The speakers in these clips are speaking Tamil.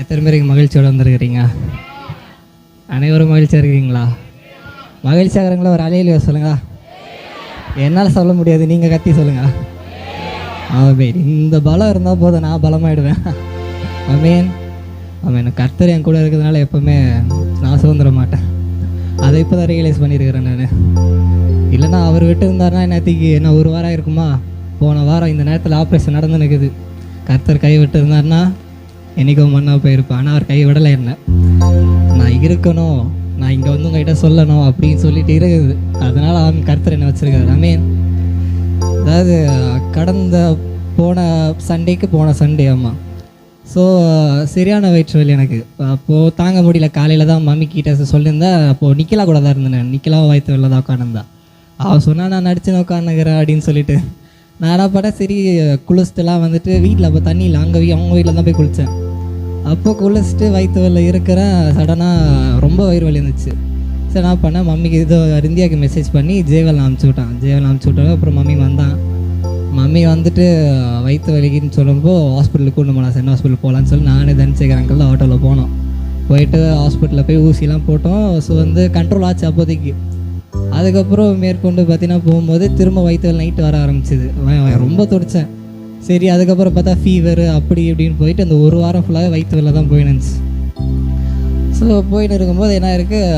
எத்தனை பேருக்கு மகிழ்ச்சியோடு வந்திருக்கிறீங்க? அனைவரும் மகிழ்ச்சியாக இருக்கிறீங்களா மகிழ்ச்சியாக இருக்கிறவங்கள ஒரு அலையில சொல்லுங்க. என்னால் சொல்ல முடியாது நீங்கள் கத்தி சொல்லுங்க. ஆமேன். இந்த பலம் இருந்தால் போதும் நான் பலமாயிடுவேன். ஆமேன். ஆமேன். கர்த்தர் என் கூட இருக்கிறதுனால எப்போவுமே நான் சுதந்திர மாட்டேன். அதை இப்போ தான் ரியலைஸ் பண்ணியிருக்கிறேன் நான். இல்லைன்னா அவர் விட்டு இருந்தாருன்னா என்னத்துக்கு என்ன ஒரு வாரம் இருக்குமா போன வாரம் இந்த நேரத்தில் ஆப்ரேஷன் நடந்து நிற்குது கர்த்தர் கை விட்டு இருந்தாருன்னா என்றைக்கும் மண்ணா போயிருப்பேன் ஆனால் அவர் கை விடலை என்ன. நான் இருக்கணும். நான் இங்கே வந்து உங்ககிட்ட சொல்லணும் அப்படின்னு சொல்லிட்டு இருக்குது. அதனால் அவன் கருத்தர் என்ன வச்சிருக்காரு. அமீன் அதாவது கடந்த போன சண்டேக்கு போன சண்டே ஆமாம் ஸோ சரியான வயிற்று வலி எனக்கு. அப்போது தாங்க முடியல. காலையில் தான் மம்மி கிட்ட சொல்லியிருந்தேன் அப்போது நிக்கிலா கூட தான் இருந்தேன். நிக்கிலா வயிற்று வெளில தான் உட்காந்துருந்தா அவள் சொன்னால் நான் நடிச்சு உட்காந்துக்கிறேன் அப்படின்னு சொல்லிட்டு. நான் என்ன பண்ணேன் சரி குளிச்சுட்டுலாம் வந்துட்டு வீட்டில் அப்போ தண்ணி இல்லை. அங்கே அவங்க வீட்டில் தான் போய் குளித்தேன் அப்போ குளிச்சுட்டு வயிற்று வலியில் இருக்கிறேன் சடனாக ரொம்ப வயிறு வலி இருந்துச்சு சரி நான் பண்ணேன் மம்மிக்கு இது இந்தியாவுக்கு மெசேஜ் பண்ணி ஜேவல் அனுப்பிச்சி விட்டான் ஜேவல் அனுப்பிச்சி விட்டாங்க அப்புறம் மம்மி வந்தான். மம்மி வந்துட்டு வயிற்று வலிக்குன்னு சொல்லும்போது ஹாஸ்பிட்டலுக்கு கொண்டு போகலாம் சென்னை ஹாஸ்பிட்டல் போகலான்னு சொல்லி நானே தனிச்சேகர் அங்கிள் ஆட்டோவில் போனோம். போயிட்டு ஹாஸ்பிட்டலில் போய் ஊசிலாம் போட்டோம். ஸோ வந்து கண்ட்ரோல் ஆச்சு அப்போதைக்கு. அதுக்கப்புறம் மேற்கொண்டு பார்த்தீங்கன்னா போகும்போது திரும்ப வயிற்று வலி நைட்டு வர ஆரம்பிச்சிது. ரொம்ப துடிச்சேன். சரி அதுக்கப்புறம் பார்த்தா ஃபீவர் அப்படி இப்படின்னு போயிட்டு அந்த ஒரு வாரம் ஃபுல்லாகவே வயிற்று வெளில தான் போயினுச்சு ஸோ போயின்னு இருக்கும்போது என்ன இருக்குது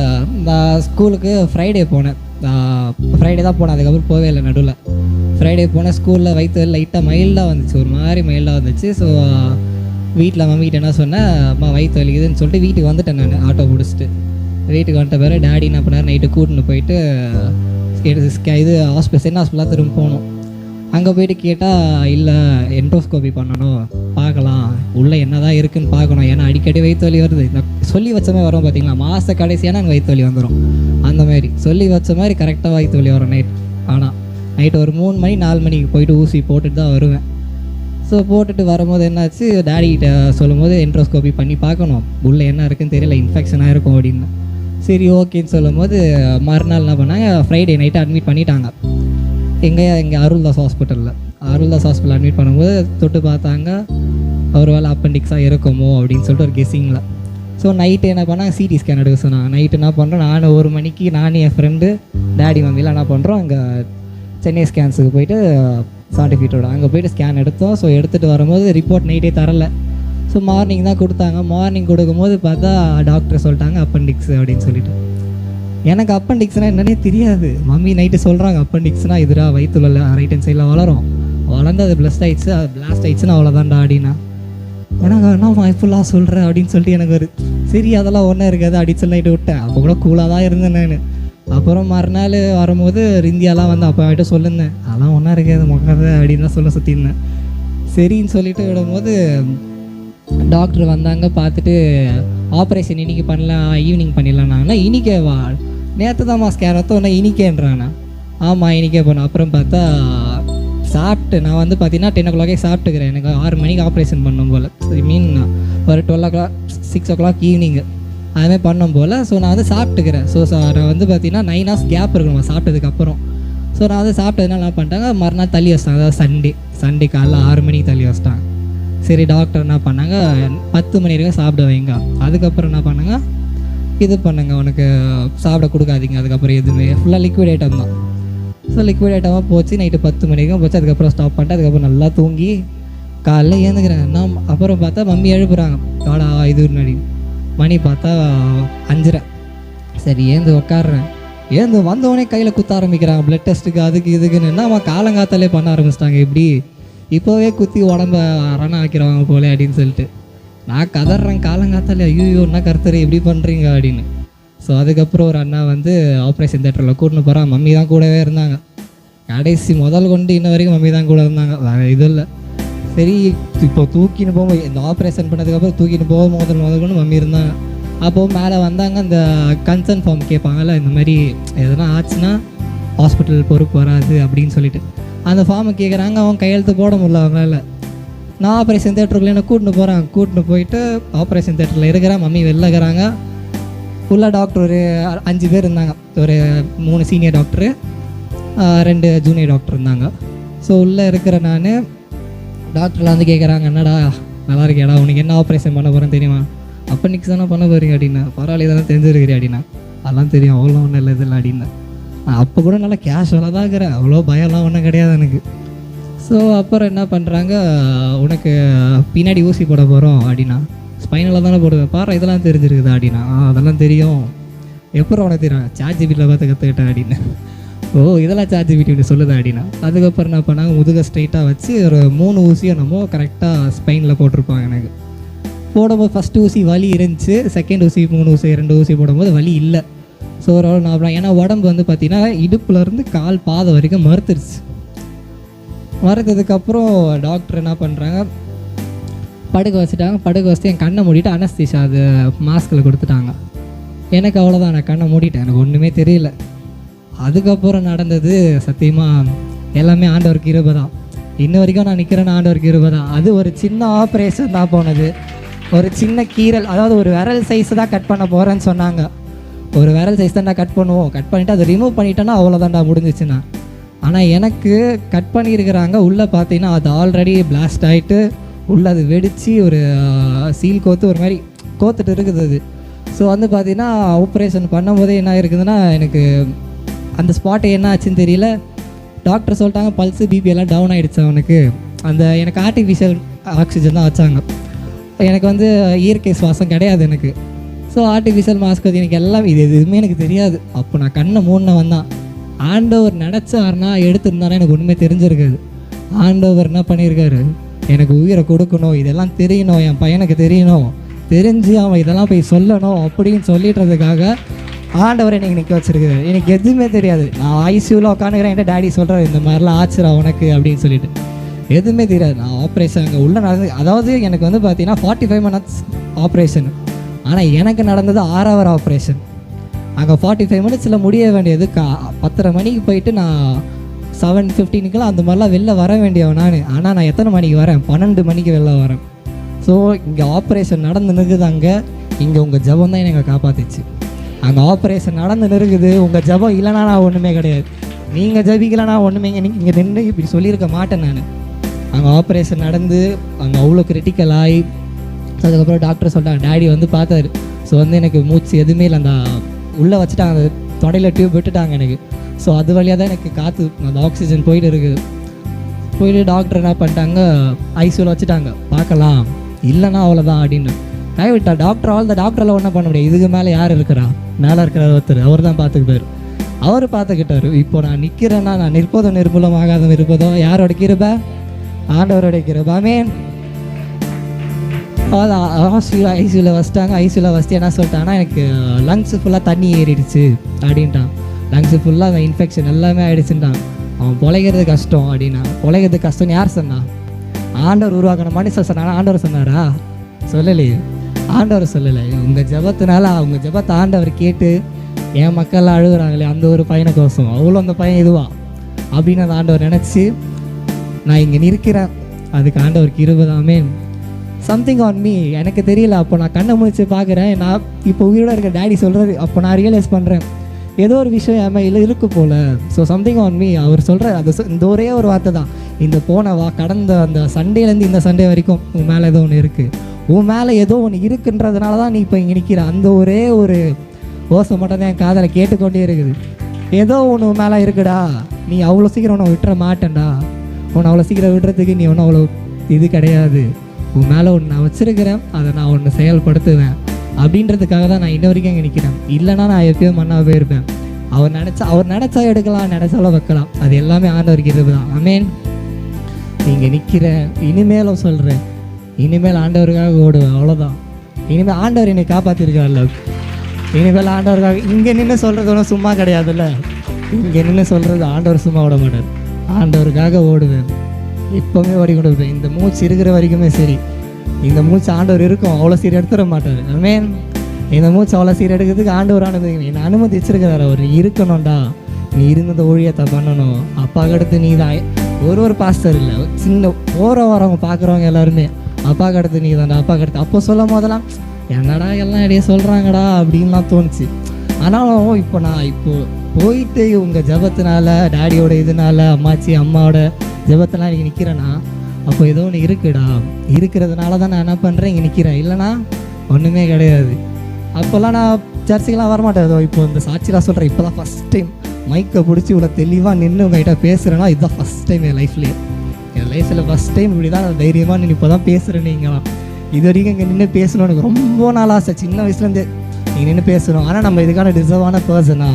நான் ஸ்கூலுக்கு ஃப்ரைடே போனேன். ஃப்ரைடே தான் போனேன் அதுக்கப்புறம் போகவே இல்லை நடுவில். ஃப்ரைடே போனேன் ஸ்கூலில் வயிற்று லைட்டாக மைல்டாக வந்துச்சு ஒரு மாதிரி மைல்டாக வந்துச்சு. ஸோ வீட்டில் மம்மிகிட்ட என்ன சொன்னேன் அம்மா வயிற்று வலிக்குதுன்னு சொல்லிட்டு வீட்டுக்கு வந்துட்டேன் நான் ஆட்டோ பிடிச்சிட்டு. வீட்டுக்கு வந்துட்ட பிறகு டேடி என்ன பண்ணார் நைட்டு கூட்டின்னு போயிட்டு இது இது ஹாஸ்பிட்டல் சென்ட் ஹாஸ்பிட்டலாக திரும்ப போனோம். அங்கே போயிட்டு கேட்டால் இல்லை என்ட்ரோஸ்கோபி பண்ணணும். பார்க்கலாம். உள்ளே என்ன தான் இருக்குன்னு பார்க்கணும். ஏன்னா அடிக்கடி வயிற்று வலி வருது. இந்த சொல்லி வச்ச மாதிரி வரும் பார்த்தீங்களா மாத கடைசியான எனக்கு வயிற்று வலி வந்துடும் அந்த மாதிரி. சொல்லி வச்ச மாதிரி கரெக்டாக வயிற்று வலி வரும் நைட் ஆனால் நைட்டு ஒரு மூணு மணி நாலு மணிக்கு போயிட்டு ஊசி போட்டுட்டு தான் வருவேன். ஸோ போட்டுட்டு வரும்போது என்னாச்சு? டேடிகிட்ட சொல்லும்போது என்ட்ரோஸ்கோபி பண்ணி பார்க்கணும். உள்ளே என்ன இருக்குன்னு தெரியல. இன்ஃபெக்ஷனாக இருக்கும் அப்படின்னு. சரி ஓகேன்னு சொல்லும்போது மறுநாள் என்ன பண்ணாங்க? ஃப்ரைடே நைட்டு அட்மிட் பண்ணிட்டாங்க. எங்கே இங்கே அருள்தாஸ் ஹாஸ்பிட்டலில். அருள்தாஸ் ஹாஸ்பிட்டல் அட்மிட் பண்ணும்போது தொட்டு பார்த்தாங்க ஒரு வேளை அப்பண்டிக்ஸாக இருக்குமோ? அப்படின்னு சொல்லிட்டு ஒரு கெஸ்ஸிங்கில் ஸோ நைட்டு என்ன பண்ணாங்க? சிடி ஸ்கேன் எடுக்க சொன்னாங்க. நைட்டு என்ன பண்ணுறோம் நானும் ஒரு மணிக்கு நானும் என் ஃப்ரெண்டு டேடி மம்மிலாம் என்ன பண்ணுறோம் அங்கே சென்னை ஸ்கேன்ஸுக்கு போயிட்டு சர்டிஃபிகேட்டோட அங்கே போயிட்டு ஸ்கேன் எடுத்தோம். ஸோ எடுத்துகிட்டு வரும்போது ரிப்போர்ட் நைட்டே தரல. ஸோ மார்னிங் தான் கொடுத்தாங்க. மார்னிங் கொடுக்கும்போது பார்த்தா டாக்டர் சொல்லிட்டாங்க அப்பண்டிக்ஸ் அப்படின்னு சொல்லிட்டு. எனக்கு அப்பண்டிக்ஸ்னால் என்னன்னே தெரியாது. மம்மி நைட்டு சொல்கிறாங்க அப்பண்டிக்ஸ்னால் இதுரா வயிற்றுல ரைட் ஹேண்ட் சைடில் வளரும். வளர்ந்து அது பிளஸ்ட் ஆயிடுச்சு அது பிளாஸ்ட் ஆயிடுச்சுன்னு அவ்வளோதான்டா அப்படின்னா எனக்கு என்ன ஃபுல்லாக சொல்கிறேன் அப்படின்னு சொல்லிட்டு எனக்கு ஒரு சரி அதெல்லாம் ஒன்றும் இருக்காது அடிச்சல் நைட்டு விட்டேன். அப்போ கூட கூலாக தான் இருந்தேன் நான். அப்புறம் மறுநாள் வரும்போது இந்தியாலாம் வந்து அப்போ அவகிட்ட சொல்லியிருந்தேன் அதெல்லாம் ஒன்றா இருக்காது முக்காத அப்படின்னு தான் சொல்ல சுற்றிருந்தேன் சரின்னு சொல்லிட்டு விடும்போது டாக்டர் வந்தாங்க பார்த்துட்டு ஆப்ரேஷன் இன்னைக்கு பண்ணலாம் ஈவினிங் பண்ணிடலாம்னாங்கன்னா இனிக்கே வா நேற்று தான் ஸ்கேன் வந்தோன்னா இனிக்கேன்றாண்ணா ஆமாம் இனிக்கே போனோம். அப்புறம் பார்த்தா சாப்பிட்டு நான் வந்து பார்த்தீங்கன்னா டென் ஓ கிளாக்கே சாப்பிட்டுக்கிறேன். எனக்கு ஆறு மணிக்கு ஆப்ரேஷன் பண்ணும் போல். சரி மீன் ஒரு twelve o'clock six o'clock evening அதுமாதிரி பண்ணும் போல். ஸோ நான் வந்து சாப்பிட்டுக்கிறேன். ஸோ நான் வந்து பார்த்தீங்கன்னா நைன் ஹவர்ஸ் கேப் இருக்கணும் சாப்பிட்டதுக்கப்புறம் ஸோ நான் வந்து சாப்பிட்டதுனால என்ன பண்ணிட்டாங்க மறுநாள் தள்ளி வச்சிட்டாங்க. அதாவது சண்டே சண்டே காலைல ஆறு மணிக்கு தள்ளி வச்சிட்டாங்க. சரி டாக்டர் என்ன பண்ணாங்க பத்து மணி வரைக்கும் சாப்பிட வைங்க. அதுக்கப்புறம் என்ன பண்ணாங்க இது பண்ணுங்க உனக்கு சாப்பிட கொடுக்காதீங்க அதுக்கப்புறம் எதுவுமே. ஃபுல்லாக லிக்விட் ஐட்டம் தான். ஸோ லிக்விட் ஐட்டமாக போச்சு நைட்டு பத்து மணிக்கும் போச்சு அதுக்கப்புறம் ஸ்டாப் பண்ணிட்டு அதுக்கப்புறம் நல்லா தூங்கி காலைல ஏந்துக்கிறேன். நான் அப்புறம் பார்த்தா மம்மி எழுப்புறாங்க. காலா இது முன்னாடி மணி பார்த்தா அஞ்சரை. சரி ஏந்து உக்காடுறேன் ஏந்து வந்தவொடனே கையில் குத்த ஆரம்பிக்கிறாங்க பிளட் டெஸ்ட்டுக்கு அதுக்கு இதுக்குன்னு. என்னம்மா காலங்காத்தாலே பண்ண ஆரம்பிச்சிட்டாங்க இப்படி. இப்போவே குத்தி உடம்ப ரன் ஆக்கிறவங்க போல அப்படின்னு சொல்லிட்டு. நான் கதறேன் காலங்காத்தால ஐயோ என்ன கருத்தர் இப்படி பண்ணுறீங்க அப்படின்னு. ஸோ அதுக்கப்புறம் ஒரு அண்ணா வந்து ஆப்ரேஷன் தேட்டரில் கூட்டின்னு போகிறான் மம்மி தான் கூடவே இருந்தாங்க. கடைசி முதல் கொண்டு இன்ன வரைக்கும் மம்மி தான் கூட இருந்தாங்க. வேறு இது இல்லை. சரி இப்போ தூக்கின்னு போக இந்த ஆப்ரேஷன் பண்ணதுக்கப்புறம் தூக்கின்னு போக முதல் முதல் கொண்டு மம்மி இருந்தாங்க. அப்போது மேலே வந்தாங்க அந்த கன்சர்ன் ஃபார்ம் கேட்பாங்கல்ல இந்த மாதிரி எதனா ஆச்சுன்னா ஹாஸ்பிட்டல் பொறுப்பு வராது அப்படின்னு சொல்லிட்டு. அந்த ஃபார்மை கேட்குறாங்க அவன் கையெழுத்து போட முடியல அவங்களால. நான் ஆப்ரேஷன் தேட்டருக்குள்ளே என்ன கூட்டின்னு போகிறேன் கூட்டின்னு போயிட்டு ஆப்ரேஷன் தேட்டரில் இருக்கிறேன். மம்மி வெளில இருக்கிறாங்க. ஃபுல்லாக டாக்டர் ஒரு அஞ்சு பேர் இருந்தாங்க. ஒரு மூணு சீனியர் டாக்டரு ரெண்டு ஜூனியர் டாக்டர் இருந்தாங்க. ஸோ உள்ளே இருக்கிற நான் டாக்டர்லாம் வந்து கேட்குறாங்க என்னடா நல்லா இருக்கேடா உனக்கு என்ன ஆப்ரேஷன் பண்ண போகிறேன்னு தெரியுமா? அப்போ நிக்ஸ் தானே பண்ண போகிறீங்க அப்படின்னா பரவாயில்ல இதெல்லாம் தெரிஞ்சிருக்கிறீ அப்படின்னா அதெல்லாம் தெரியும் அவ்வளோ ஒன்றும் இல்லை இதில் அப்படின்னா. அப்போ கூட நல்லா கேஷுவலாக தான் இருக்கிறேன். அவ்வளோ பயம்லாம் ஒன்றும் கிடையாது எனக்கு. ஸோ அப்புறம் என்ன பண்ணுறாங்க உனக்கு பின்னாடி ஊசி போட போகிறோம் அப்படின்னா ஸ்பைனில் தானே போடுவேன். பாரு இதெல்லாம் தெரிஞ்சிருக்குது அப்படின்னா அதெல்லாம் தெரியும். எப்போ உனக்கு தெரியும்? சார்ஜ் ஜிபியில் பார்த்து கற்றுக்கிட்டேன் அப்படின்னு ஓ இதெல்லாம் சார்ஜ் ஜிபிடி இப்படி சொல்லுது அப்படின்னா அதுக்கப்புறம் என்ன பண்ணாங்க? முதுக ஸ்ட்ரைட்டாக வச்சு ஒரு மூணு ஊசியை நம்ம கரெக்டாக ஸ்பைனில் போட்டிருப்பாங்க எனக்கு. போடும்போது ஃபஸ்ட்டு ஊசி வலி இருந்துச்சு. செகண்ட் ஊசி மூணு ஊசி ரெண்டு ஊசி போடும்போது வலி இல்லை. ஸோ ஒரு நான் ஏன்னா உடம்பு வந்து பார்த்திங்கன்னா இடுப்புலேருந்து கால் பாதை வரைக்கும் மறுத்துருச்சு. மறுத்ததுக்கப்புறம் டாக்டர் என்ன பண்ணுறாங்க படுக்க வச்சுட்டாங்க. படுக்க வச்சுட்டு என் கண்ணை மூடிட்டு அனஸ்தீஷா அது மாஸ்கில் கொடுத்துட்டாங்க. எனக்கு அவ்வளோதான் நான் கண்ணை மூடிட்டேன். எனக்கு ஒன்றுமே தெரியல. அதுக்கப்புறம் நடந்தது சத்தியமாக எல்லாமே ஆண்டவருக்கு இருபது தான் இன்ன வரைக்கும் நான் நிற்கிறேன்னு ஆண்டவருக்கு இருபது தான் அது ஒரு சின்ன ஆப்ரேஷன் தான் போனது. ஒரு சின்ன கீரல் அதாவது ஒரு விரல் சைஸ் தான் கட் பண்ண போகிறேன்னு சொன்னாங்க. ஒரு விரல் சைஸ் தான் கட் பண்ணுவோம். கட் பண்ணிவிட்டு அதை ரிமூவ் பண்ணிட்டேன்னா அவ்வளோதான்டா முடிஞ்சிச்சுண்ணா ஆனால் எனக்கு கட் பண்ணியிருக்கிறாங்க. உள்ளே பார்த்தீங்கன்னா அது ஆல்ரெடி பிளாஸ்ட் ஆகிட்டு உள்ளே அது வெடித்து ஒரு சீல் கோத்து ஒரு மாதிரி கோத்துட்டு இருக்குது அது. ஸோ வந்து பார்த்தீங்கன்னா ஆப்ரேஷன் பண்ணும்போதே என்ன இருக்குதுன்னா எனக்கு அந்த ஸ்பாட்டு என்ன ஆச்சுன்னு தெரியல. டாக்டர் சொல்லிட்டாங்க பல்ஸு பிபி எல்லாம் டவுன் ஆகிடுச்சு அவனுக்கு. அந்த எனக்கு ஆர்டிஃபிஷியல் ஆக்சிஜன் தான் வச்சாங்க. எனக்கு வந்து இயற்கை சுவாசம் கிடையாது எனக்கு. ஸோ ஆர்டிஃபிஷியல் மாஸ்க் அது எனக்கு எல்லாம் இது எதுவுமே எனக்கு தெரியாது. அப்போ நான் கண்ணை மூணு வந்தான் ஆண்டவர் நினச்சாருனா எடுத்திருந்தானா எனக்கு ஒன்றுமே தெரிஞ்சிருக்காது. ஆண்டவர் என்ன பண்ணியிருக்காரு? எனக்கு உயிரை கொடுக்கணும் இதெல்லாம் தெரியணும் என் பையனுக்கு தெரியணும் தெரிஞ்சு அவன் இதெல்லாம் போய் சொல்லணும் அப்படின்னு சொல்லிடுறதுக்காக ஆண்டவர் எனக்கு நிற்க வச்சிருக்காரு. எனக்கு எதுவுமே தெரியாது. நான் ஐசியூவில் உட்காந்துக்கிறேன் என்கிட்ட டேடி சொல்கிறார் இந்த மாதிரிலாம் ஆச்சுரா உனக்கு அப்படின்னு சொல்லிட்டு. எதுவுமே தெரியாது. நான் ஆப்ரேஷன் அங்கே உள்ளே நடந்து அதாவது எனக்கு வந்து பார்த்தீங்கன்னா ஃபார்ட்டி ஃபைவ் மினிட்ஸ் ஆப்ரேஷன் ஆனால் எனக்கு நடந்தது ஆறாவது ஆப்ரேஷன் அங்கே ஃபார்ட்டி ஃபைவ் மினிட்ஸில் முடிய வேண்டியது. கா பத்தரை மணிக்கு போயிட்டு நான் செவன் ஃபிஃப்டீனுக்கெல்லாம் அந்த மாதிரிலாம் வெளில வர வேண்டியவன் நான். ஆனால் நான் எத்தனை மணிக்கு வரேன்? பன்னெண்டு மணிக்கு வெளில வரேன். ஸோ இங்கே ஆப்ரேஷன் நடந்து நிற்குது அங்கே. இங்கே உங்கள் ஜபம் தான் என்னை காப்பாத்துச்சு. அங்கே ஆப்ரேஷன் நடந்து நிற்குது. உங்கள் ஜபம் இல்லைனா நான் ஒன்றுமே கிடையாது. நீங்கள் ஜபிக்கலனா ஒன்றுமே இங்கே இங்கே நின்று இப்படி சொல்லியிருக்க மாட்டேன் நான். அங்கே ஆப்ரேஷன் நடந்து அங்கே அவ்வளோ கிரிட்டிக்கல் ஆகி அதுக்கப்புறம் டாக்டர் சொல்லிட்டாங்க டேடி வந்து பார்த்தாரு. ஸோ வந்து எனக்கு மூச்சு எதுவுமே இல்லை அந்த உள்ளே வச்சுட்டாங்க அந்த தொடையில் டியூப் விட்டுட்டாங்க எனக்கு. ஸோ அது வழியாக தான் எனக்கு காற்று அந்த ஆக்சிஜன் போயிட்டு இருக்குது போயிட்டு டாக்டர் என்ன பண்ணிட்டாங்க ஐசியூவில் வச்சுட்டாங்க. பார்க்கலாம். இல்லைன்னா அவ்வளோதான் அப்படின்னு. கைவிட்டா டாக்டர் ஆல் த டாக்டரில் ஒன்றும் பண்ண முடியாது. இதுக்கு மேலே யார் இருக்கிறா? மேலே இருக்கிற ஒருத்தர். அவர் தான் பார்த்துக்கிட்டார் அவர் பார்த்துக்கிட்டாரு. இப்போ நான் நிற்கிறேன்னா நான் நிற்பதோ நிர்மூலமாகாத இருப்பதோ? யாரோட கிருப? ஆண்டவரோட கிருபாமேன் ஆமென் ஐசியூவில் வச்சிட்டாங்க. ஐசியூவில் வசதி என்ன சொல்லிட்டாங்கன்னா எனக்கு லங்ஸு ஃபுல்லாக தண்ணி ஏறிடுச்சு அப்படின்ட்டான். லங்ஸு ஃபுல்லாக இன்ஃபெக்ஷன் எல்லாமே ஆயிடுச்சுட்டான் அவன் பொழைக்கிறது கஷ்டம் அப்படின்னா பொழைக்கிறது கஷ்டம்னு யார் சொன்னா? ஆண்டவர் உருவாக்கின மனுஷன் சொன்னானா ஆண்டவர் சொன்னாரா? சொல்லலையே. ஆண்டவர் சொல்லலை. உங்கள் ஜபத்தினால அவங்க ஜபத்தை ஆண்டவர் கேட்டு என் மக்கள்லாம் அழுகுறாங்களே அந்த ஒரு பையனை கோசம். அவ்வளோ அந்த பையன் இதுவா? அப்படின்னு அந்த ஆண்டவர் நினச்சி நான் இங்கே நிற்கிறேன். அதுக்கு ஆண்டவருக்கு இருபதாமே சம்திங் ஆன் மீ எனக்கு தெரியல. அப்போ நான் கண்ணை முடிச்சு பார்க்குறேன். நான் இப்போ உயிரோட இருக்க டேடி சொல்கிறது அப்போ நான் ரியலைஸ் பண்ணுறேன் ஏதோ ஒரு விஷயம் என் மேல இருக்கு போல். ஸோ சம்திங் ஆன் மீ அவர் சொல்கிற அது இந்த ஒரே ஒரு வார்த்தை தான். இந்த போன வா கடந்த அந்த சண்டேலேருந்து இந்த சண்டே வரைக்கும் உன் மேலே ஏதோ ஒன்று இருக்குது உன் மேலே ஏதோ ஒன்று இருக்குன்றதுனால தான் நீ இப்போ இங்கே நிற்கிற அந்த ஒரே ஒரு ஓசை மட்டும் தான் என் காதலை கேட்டுக்கொண்டே இருக்குது. ஏதோ ஒன்று உன் மேலே இருக்குடா. நீ அவ்வளோ சீக்கிரம் உன்னை விட்டுற மாட்டேன்டா. உன்னை அவ்வளோ சீக்கிரம் விடுறதுக்கு நீ ஒன்றும் அவ்வளோ இது கிடையாது. உன் மேலே ஒன்று நான் வச்சிருக்கிறேன் அதை நான் ஒன்று செயல்படுத்துவேன். அப்படின்றதுக்காக தான் நான் இன்ன வரைக்கும் இங்கே நிற்கிறேன் இல்லைன்னா நான் எப்பயோ மண்ணாக போயிருப்பேன் அவர் நினச்சா அவர் நினச்சா எடுக்கலாம் நினச்சாலும் வைக்கலாம். அது எல்லாமே ஆண்டவருக்கு இருப்பு தான் அமேன் நீங்கள் நிற்கிற இனிமேலும் சொல்கிறேன் இனிமேல் ஆண்டவருக்காக ஓடுவேன் அவ்வளோதான் இனிமேல் ஆண்டவர் என்னை காப்பாற்றிருக்காருல்ல இனிமேல் ஆண்டவருக்காக இங்கே நின்று சொல்கிறது ஒன்றும் சும்மா கிடையாதுல்ல. இங்கே நின்று சொல்கிறது ஆண்டவர் சும்மா விட மாட்டார். ஆண்டவருக்காக ஓடுவேன். எப்போவுமே ஓடிக்கொண்டு கொடுப்பேன். இந்த மூச்சு இருக்கிற வரைக்குமே சரி. இந்த மூச்சு ஆண்டவர் இருக்கும் அவ்வளோ சீர் எடுத்துட மாட்டார். ஆமென் இந்த மூச்சு அவ்வளோ சீர் எடுக்கிறதுக்கு ஆண்டவர் அனுமதி என்னை அனுமதிச்சிருக்கிறார் அவர். இருக்கணும்டா. நீ இருந்தத ஊழியத்தை பண்ணணும். அப்பாவுக்கு அடுத்து நீ தான். ஒரு ஒரு பாஸ்டர் இல்லை. சின்ன போகிற வரவங்க பார்க்குறவங்க எல்லாருமே அப்பாவுக்கு அடுத்து நீ தான்டா. அப்பா அடுத்து அப்போ சொல்லும் போதெல்லாம் என்னடா எல்லாம் இடையே சொல்கிறாங்கடா அப்படின்லாம் தோணுச்சு. ஆனாலும் இப்போ நான் இப்போ போயிட்டு உங்கள் ஜபத்தினால டேடியோட இதனால அம்மாச்சி அம்மாவோட ஜபத்தெல்லாம் இங்கே நிற்கிறேன்னா அப்போ ஏதோ ஒன்று இருக்குடா. இருக்கிறதுனால தான் நான் என்ன பண்ணுறேன் இங்கே நிற்கிறேன் இல்லைனா ஒன்றுமே கிடையாது. அப்போல்லாம் நான் சர்ச்சைக்கெலாம் வரமாட்டேன். ஏதோ இப்போ இந்த சாட்சிலாம் சொல்கிறேன் இப்போ தான் ஃபஸ்ட் டைம் மைக்கை பிடிச்சி இவ்வளோ தெளிவாக நின்று உங்ககிட்ட பேசுகிறேன்னா இதுதான் ஃபஸ்ட் டைம் என் லைஃப்லேயே என் லைஃப்பில் ஃபஸ்ட் டைம் இப்படி தான் நான் தைரியமாக நின்று இப்போ தான் பேசுகிறேன் நீங்களாம் இது வரைக்கும் இங்கே நின்று பேசணும் எனக்கு ரொம்ப நாள் ஆசை. சின்ன வயசுலேருந்து இங்கே நின்று பேசணும். ஆனால் நம்ம இதுக்கான டிசர்வான பர்சனா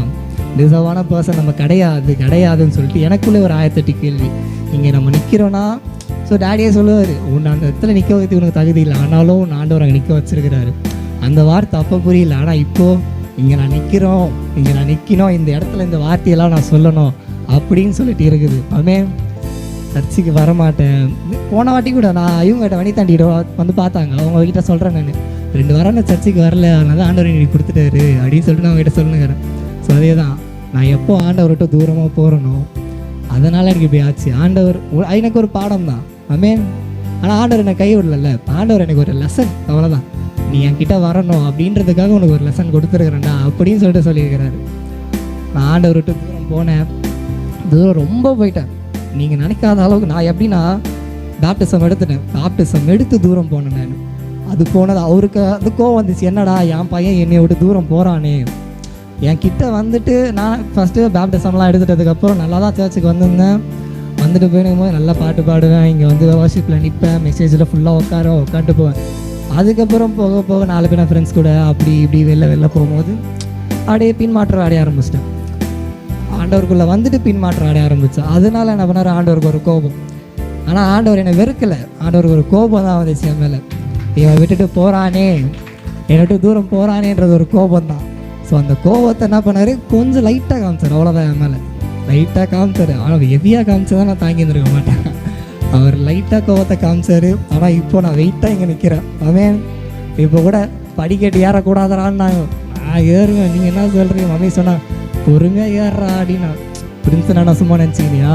டிசர்வான பர்சன் நம்ம கிடையாது. கிடையாதுன்னு சொல்லிட்டு எனக்குள்ளே ஒரு ஆயிரத்தெட்டு கேள்வி. இங்கே நம்ம நிற்கிறோன்னா ஸோ டேடியே சொல்லுவார் உன் அந்த இடத்துல நிற்க வைத்து உனக்கு தகுதி இல்லை. ஆனாலும் உன் ஆண்டவர் அங்கே நிற்க வச்சிருக்கிறாரு. அந்த வார்த்தை அப்போ புரியல. ஆனால் இப்போது இங்கே நான் நிற்கிறோம். இங்கே நான் நிற்கணும் இந்த இடத்துல இந்த வார்த்தையெல்லாம் நான் சொல்லணும் அப்படின்னு சொல்லிட்டு இருக்குது. அமே சர்ச்சுக்கு வரமாட்டேன். போன வாட்டி கூட நான் இவங்ககிட்ட வணி தாண்டிக்கிட்டு வந்து பார்த்தாங்க. அவங்ககிட்ட சொல்கிறேன் நான். ரெண்டு வாரம் நான் சர்ச்சுக்கு வரல. அதனால தான் ஆண்டவர் நீ கொடுத்துட்டாரு. அப்படின்னு சொல்லிட்டு நான் அவங்ககிட்ட சொல்லுங்கிறேன் ஸோ அதே தான் நான் எப்போ ஆண்டவர்கிட்ட தூரமாக போகிறனோ அதனால் எனக்கு இப்படி ஆச்சு. ஆண்டவர் எனக்கு ஒரு பாடம் தான் அமேன் ஆனால் ஆண்டவர் என்னை கைவிடல ஆண்டவர் எனக்கு ஒரு லெசன் அவ்வளோதான் நீ என்கிட்ட வரணும் அப்படின்றதுக்காக உனக்கு ஒரு லெசன் கொடுத்துருக்குறேன்டா அப்படின்னு சொல்லிட்டு சொல்லியிருக்கிறாரு. நான் ஆண்டவர் விட்டு தூரம் போனேன். தூரம் ரொம்ப போயிட்டேன். நீங்கள் நினைக்காத அளவுக்கு நான் எப்படின்னா பேப்டிசம் எடுத்துட்டேன். பேப்டிசம் எடுத்து தூரம் போனேன் நான். அது போனது அவருக்கு அது கோவம் வந்துச்சு. என்னடா என் பையன் என்னை விட்டு தூரம் போகிறானே என் கிட்டே வந்துட்டு நான் ஃபஸ்ட்டு பேப்டிசம்லாம் எடுத்துட்டதுக்கப்புறம் நல்லா தான் சர்ச்சுக்கு வந்திருந்தேன். வந்துட்டு போயிடும்போது நல்லா பாட்டு பாடுவேன். இங்கே வந்து வாஷிப்பில் நிற்பேன் மெசேஜில் ஃபுல்லாக உட்கார உட்காந்துட்டு போவேன். அதுக்கப்புறம் போக போக நாலு பேர் ஃப்ரெண்ட்ஸ் கூட அப்படி இப்படி வெளில வெளில போகும்போது அப்படியே பின்மாற்றம் அடைய ஆரம்பிச்சிட்டேன். ஆண்டவருக்குள்ளே வந்துட்டு பின்மாற்றம் அடைய ஆரம்பிச்சேன். அதனால என்ன பண்ணார்? ஆண்டவருக்கு ஒரு கோபம். ஆனால் ஆண்டவர் என்னை வெறுக்கலை. ஆண்டவருக்கு ஒரு கோபம் தான் வந்துச்சு என் மேலே. இவன் விட்டுட்டு போகிறானே என்னட்டு தூரம் போகிறானேன்றது ஒரு கோபம் தான் ஸோ அந்த கோவத்தை என்ன பண்ணார்? கொஞ்சம் லைட்டாக காமிச்சார். அவ்வளோதான் என் மேலே. லைட்டாக காமிச்சார். ஆனால் ஹெவியாக காமிச்சா நான் தாங்கி இருந்திருக்க மாட்டேன். அவர் லைட்டாக கோவத்தை காமிச்சார். ஆனால் இப்போ நான் வெயிட்டாக இங்கே நிற்கிறேன் அவன் இப்போ கூட படிக்கட்டு ஏறக்கூடாதான்னு நான் ஏறுவேன். நீங்கள் என்ன சொல்கிறீங்க மம்மி சொன்னால் பொறுமையாக ஏறுறா அப்படின்னா பிரின்ஸ் நான் சும்மா நினச்சிக்கினியா?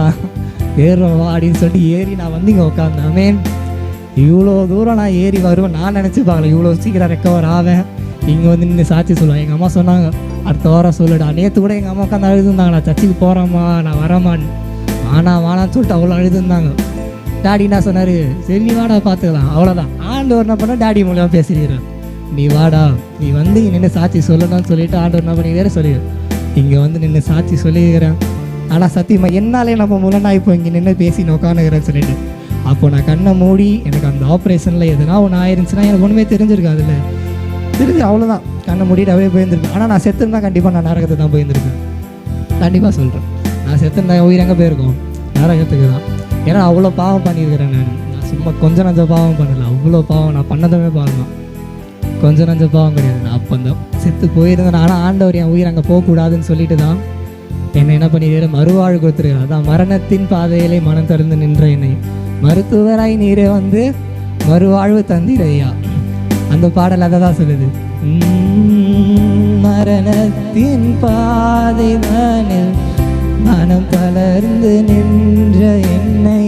ஏறுறோம் வா அப்படின்னு சொல்லிட்டு ஏறி நான் வந்து இங்கே உட்காந்தேன் அமேன் இவ்வளோ தூரம் நான் ஏறி வருவேன். நான் நினச்சி பார்க்கல. இவ்வளோ சீக்கிரம் ரெக்கவர் ஆவேன். இங்கே வந்து நின்று சாட்சி சொல்லுவேன். எங்கள் அம்மா சொன்னாங்க அடுத்த வாரம் சொல்லுடா. நேற்று கூட எங்கள் அம்மா உட்காந்து அழுதுருந்தாங்க நான் சர்ச்சுக்கு போகிறேம்மா நான் வரேம்மான்னு ஆனா வானான்னு சொல்லிட்டு அவ்வளோ அழுதுருந்தாங்க டாடி என்ன சொன்னார்? சரி நீ வாடா பார்த்துக்கலாம் அவ்வளோதான் ஆண்டவர் என்ன பண்ண டாடி மூலியமாக பேசிடுறாரு நீ வாடா நீ வந்து இங்கே நின்று சாட்சி சொல்லணும்னு சொல்லிட்டு ஆண்டவர் என்ன பண்ணிக்கிற சொல்லி இங்கே வந்து நின்று சாட்சி சொல்லிக்கிறேன் ஆனால் சத்தியமா என்னாலே நம்ம மூலம் நான் இப்போ இங்கே நின்று பேசி உட்காந்துக்கிறேன்னு சொல்லிட்டு. அப்போ நான் கண்ணை மூடி எனக்கு அந்த ஆப்ரேஷனில் எதுனா ஒன்று ஆயிருந்துச்சுன்னா எனக்கு ஒன்றுமே தெரிஞ்சிருக்காதுல்ல. தெரிஞ்சு அவ்வளோதான் கண்ணை மூடிட்டு அப்படியே போயிருந்துருக்கேன் ஆனால் நான் செத்துருந்தா கண்டிப்பாக நான் நரகத்தை தான் போயிருந்துருக்கேன். கண்டிப்பாக சொல்கிறேன் நான் செத்துருந்தா உயிர் எங்கே போயிருக்கோம்? நரகத்துக்கு தான். ஏன்னா அவ்வளோ பாவம் பண்ணியிருக்கிறேன் நான். நான் சும்மா கொஞ்சம் நஞ்ச பாவம் பண்ணல. அவ்வளோ பாவம் நான் பண்ணதுமே பாவம் தான். கொஞ்சம் நஞ்ச பாவம் கிடையாது. நான் அப்போ தான் செத்து போயிருந்தேன். ஆனால் ஆண்டவர் என் உயிர் அங்கே போகக்கூடாதுன்னு சொல்லிட்டு தான் என்னை என்ன பண்ணிடுற மறுவாழ்வு கொடுத்துருக்காரு. அதான் மரணத்தின் பாதையிலே மனம் திறந்து நின்ற என்னை. மருத்துவராய் நீரே வந்து மறுவாழ்வு தந்திரையா அந்த பாடல் அதை தான் சொல்லுது மரணத்தின் மரணத்தின் பாதைதானில் மனம் தளர்ந்து நின்ற என்னை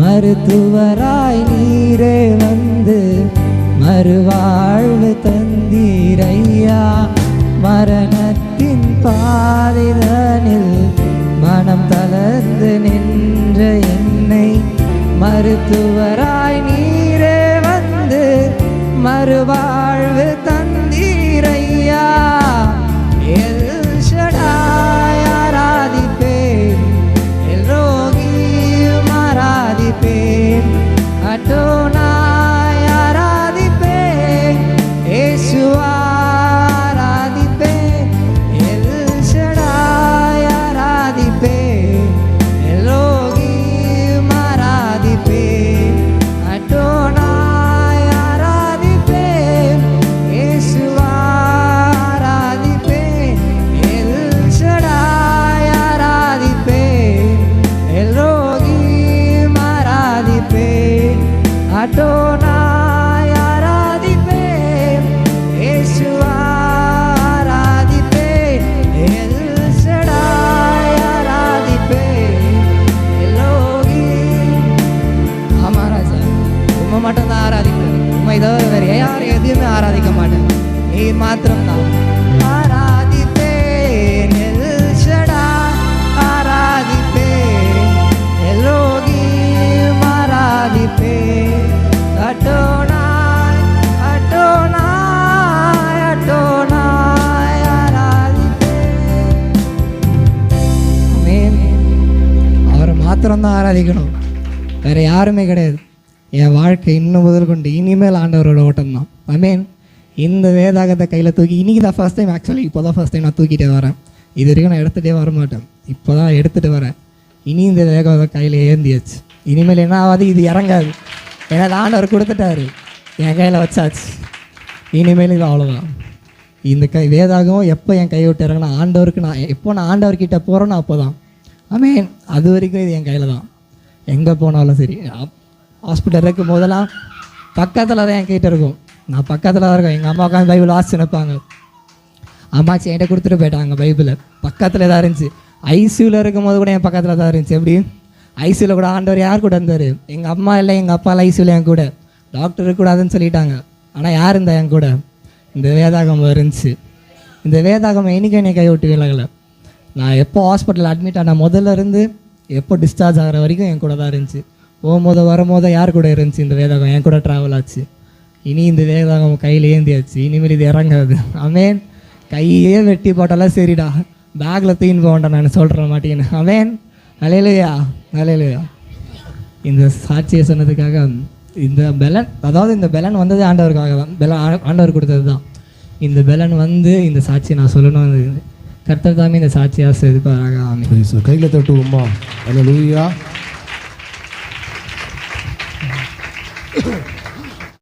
மருத்துவராய் நீரே வந்து மறுவாழ்வு தந்தீரையா? மரணத்தின் பாதிதனில் மனம் தளர்ந்து நின்ற என்னை மருத்துவராய் நீ மறுவா വേണ്ടി മാത്രം നാം. ആരാധിപ്പേ നെൽഷടാ ആരാധിപ്പേ എല്ലോകി ആരാധിപ്പേ അട്ടോണായ് അട്ടോണായ് അട്ടോണായ് ആരാധിപ്പേ. അമേൻ അവർ മാത്രം தான் ஆராதிக்கணும் இந்த வேதாகத்தை கையில் தூக்கி இன்றைக்கி தான் ஃபஸ்ட் டைம் ஆக்சுவலி இப்போ தான் ஃபஸ்ட் டைம் நான் தூக்கிட்டே வரேன். இது வரைக்கும் நான் எடுத்துகிட்டே வர மாட்டேன். இப்போ தான் எடுத்துகிட்டு வரேன். இனி இந்த வேகத்தை கையில் ஏந்தியாச்சு. இனிமேல் என்ன ஆகாது இது இறங்காது. ஏன்னா ஆண்டவர் கொடுத்துட்டாரு. என் கையில் வச்சாச்சு. இனிமேல் இது அவ்வளோதான் இந்த கை வேதாகம் எப்போ என் கை விட்டு இறங்கினா ஆண்டவருக்கு நான் எப்போ நான் ஆண்டவர்கிட்ட போகிறேனோ அப்போ தான் மீன் அது வரைக்கும் இது என் கையில் தான். எங்கே போனாலும் சரி. ஹாஸ்பிட்டல் இருக்கும் போதெல்லாம் பக்கத்தில் தான் என் கிட்டே இருக்கும். நான் பக்கத்தில் தான் இருக்கேன். எங்கள் அம்மா உட்காந்து பைபிள் வாசிச்சு நினைப்பாங்க. அம்மாச்சி என்கிட்ட கொடுத்துட்டு போயிட்டாங்க பைபிளை. பக்கத்தில் தான் இருந்துச்சு. ஐசியூவில் இருக்கும் போது கூட என் பக்கத்தில் தான் இருந்துச்சு. எப்படி? ஐசியூவில் கூட ஆண்டவர் யார் கூட இருந்தார்? எங்கள் அம்மா இல்லை எங்கள் அப்பாலாம் ஐசியூவில் என் கூட. டாக்டர் கூடாதுன்னு சொல்லிட்டாங்க. ஆனால் யார் இருந்தா என் கூட? இந்த வேதாகம் இருந்துச்சு. இந்த வேதாகம் என்னைக்கு என்னை கைவிட்டு விலகலை. நான் எப்போ ஹாஸ்பிட்டல் அட்மிட் ஆன முதல்ல இருந்து எப்போ டிஸ்சார்ஜ் ஆகிற வரைக்கும் என் கூட தான் இருந்துச்சு. போகும்போது வரும்போது யார் கூட இருந்துச்சு இந்த வேதாகம் என் கூட ட்ராவல் ஆச்சு. இனி இந்த வேதாகம் கையில் ஏந்தியாச்சு. இனிமேல் இது இறங்காது. அவேன் கையே வெட்டி போட்டாலும் சரிடா. பேக்கில் தூக்கின்னு போக வேண்டாம் நான் சொல்கிறேன் மாட்டேன்னு அவன் அலையிலையா அலையிலையா இந்த சாட்சியை சொன்னதுக்காக இந்த பெலன் அதாவது இந்த பெலன் வந்தது ஆண்டவருக்காக தான் பெலன் ஆண்டவர் கொடுத்தது தான் இந்த பெலன் வந்து இந்த சாட்சியை நான் சொல்லணும். கர்த்தர் தாமே இந்த சாட்சியாக செதுப்பாராக ஆமென். கையில் தட்டுவோம்மா அல்ல லூயா